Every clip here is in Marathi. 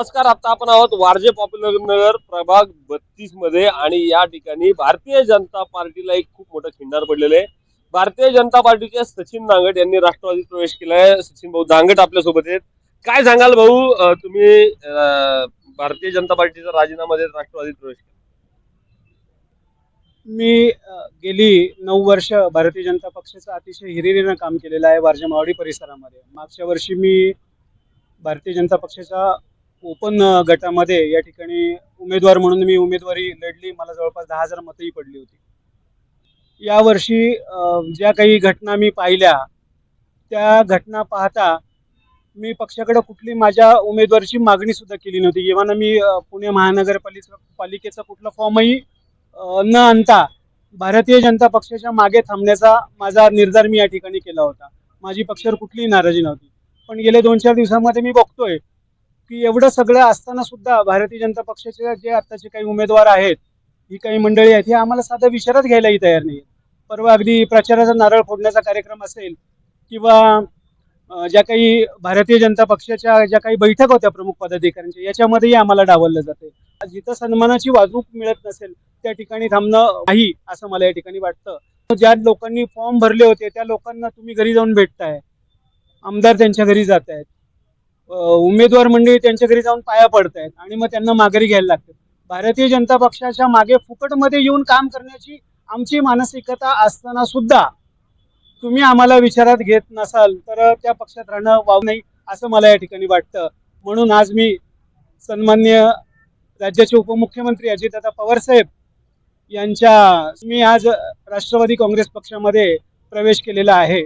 नमस्कार आता आपण आहोत वारजे पॉप्युलर नगर प्रभाग बत्तीसमध्ये आणि या ठिकाणी भारतीय जनता पार्टीला एक खूप मोठं खिंडार पडलेलं आहे. भारतीय जनता पार्टीचे सचिन दांगट यांनी राष्ट्रवादीत प्रवेश केलाय. सचिन भाऊ दांगट आपल्यासोबत आहेत. काय सांगाल भाऊ तुम्ही भारतीय जनता पार्टीचा राजीनामा देत राष्ट्रवादीत प्रवेश केला. मी गेली नऊ वर्ष भारतीय जनता पक्षाचं अतिशय हिरिरीनं काम केलेलं आहे वारजेमावडी परिसरामध्ये. मागच्या वर्षी मी भारतीय जनता पक्षाच्या ओपन गटामध्ये या ठिकाणी उमेदवार म्हणून मी उमेदवारी लढली. मला जवळपास दहा हजार मतंही पडली होती. यावर्षी ज्या काही घटना मी पाहिल्या त्या घटना पाहता मी पक्षाकडे कुठली माझ्या उमेदवारीची मागणी सुद्धा केली नव्हती. किंवा मी पुणे महानगरपालिका पालिकेचा कुठला फॉर्मही न आणता भारतीय जनता पक्षाच्या मागे थांबण्याचा माझा निर्धार मी या ठिकाणी केला होता. माझी पक्षावर कुठलीही नाराजी नव्हती. पण गेल्या दोन चार दिवसामध्ये मी बघतोय की एवढं सगळं असताना सुद्धा भारतीय जनता पक्षाचे जे आत्ताचे काही उमेदवार आहेत ही काही मंडळी आहेत हे आम्हाला साधा विचारात घ्यायलाही तयार नाही परवा अगदी प्रचाराचा नारळ फोडण्याचा कार्यक्रम असेल किंवा ज्या काही भारतीय जनता पक्षाच्या ज्या काही बैठक होत्या प्रमुख पदाधिकाऱ्यांच्या याच्यामध्येही आम्हाला डावललं जाते जिथं सन्मानाची वागणूक मिळत नसेल त्या ठिकाणी थांबणं नाही असं मला या ठिकाणी वाटतं. ज्या लोकांनी फॉर्म भरले होते त्या लोकांना तुम्ही घरी जाऊन भेटताय. आमदार त्यांच्या घरी जात आहेत उमेदवार मंडळी त्यांच्या घरी जाऊन पाया पडतायत आणि मग त्यांना माघारी घ्यायला लागते भारतीय जनता पक्षाच्या मागे फुकटमध्ये येऊन काम करण्याची आमची मानसिकता असताना सुद्धा तुम्ही आम्हाला विचारात घेत नसाल तर त्या पक्षात राहणं वाव नाही असं मला या ठिकाणी वाटतं. म्हणून आज मी सन्मान्य राज्याचे उपमुख्यमंत्री अजितदादा पवार साहेब यांच्या मी आज राष्ट्रवादी काँग्रेस पक्षामध्ये प्रवेश केलेला आहे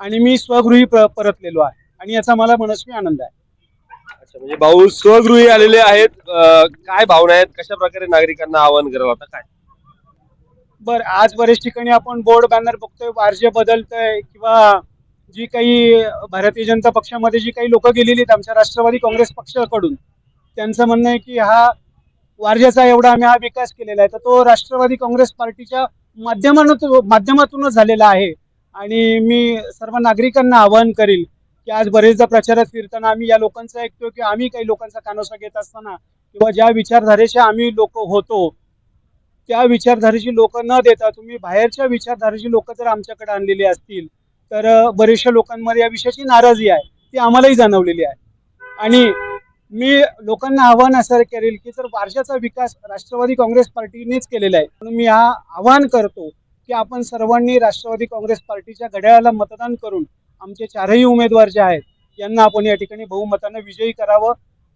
आणि मी स्वगृही परतलेलो आहे. आणि याचा मला मनस्वी आनंद आहे. अच्छा म्हणजे भाऊ स्वगृही आलेले आहेत. अं, काय भावना आहेत? कशा प्रकारे नागरिकांना आवाहन करावं आता काय? बर आज बरेच ठिकाणी आपण बोर्ड बॅनर बघतोय वारजे बदलतंय किंवा जी काही भारतीय जनता पक्षामध्ये जी काही लोक गेलेली आहेत आमच्या राष्ट्रवादी काँग्रेस पक्षाकडून त्यांचं म्हणणं आहे की हा वारजेचा एवढा आम्ही हा विकास केलेला आहे. तर तो राष्ट्रवादी काँग्रेस पार्टीच्या माध्यमातून माध्यमातूनच झालेला आहे. आणि मी सर्व नागरिकांना आवाहन करील की आज बरेचदा प्रचारात फिरताना आम्ही या लोकांचं ऐकतो की आम्ही काही लोकांचा कानोसा घेत असताना किंवा ज्या विचारधारेचे आम्ही लोक होतो त्या विचारधारेची लोक न देता तुम्ही बाहेरच्या विचारधारेची लोक जर आमच्याकडे आणलेली असतील तर बरेचशा लोकांमध्ये या विषयाची नाराजी आहे. ती आम्हालाही जाणवलेली आहे. आणि मी लोकांना आव्हान असं करेल की जर वारशाचा विकास राष्ट्रवादी काँग्रेस पार्टीनेच केलेला आहे म्हणून मी हा आव्हान करतो की आपण सर्वांनी राष्ट्रवादी काँग्रेस पार्टीच्या घड्याळाला मतदान करून आमचे चारही उमेदवार जे आहेत यांना आपण या ठिकाणी बहुमतानं विजयी करावं.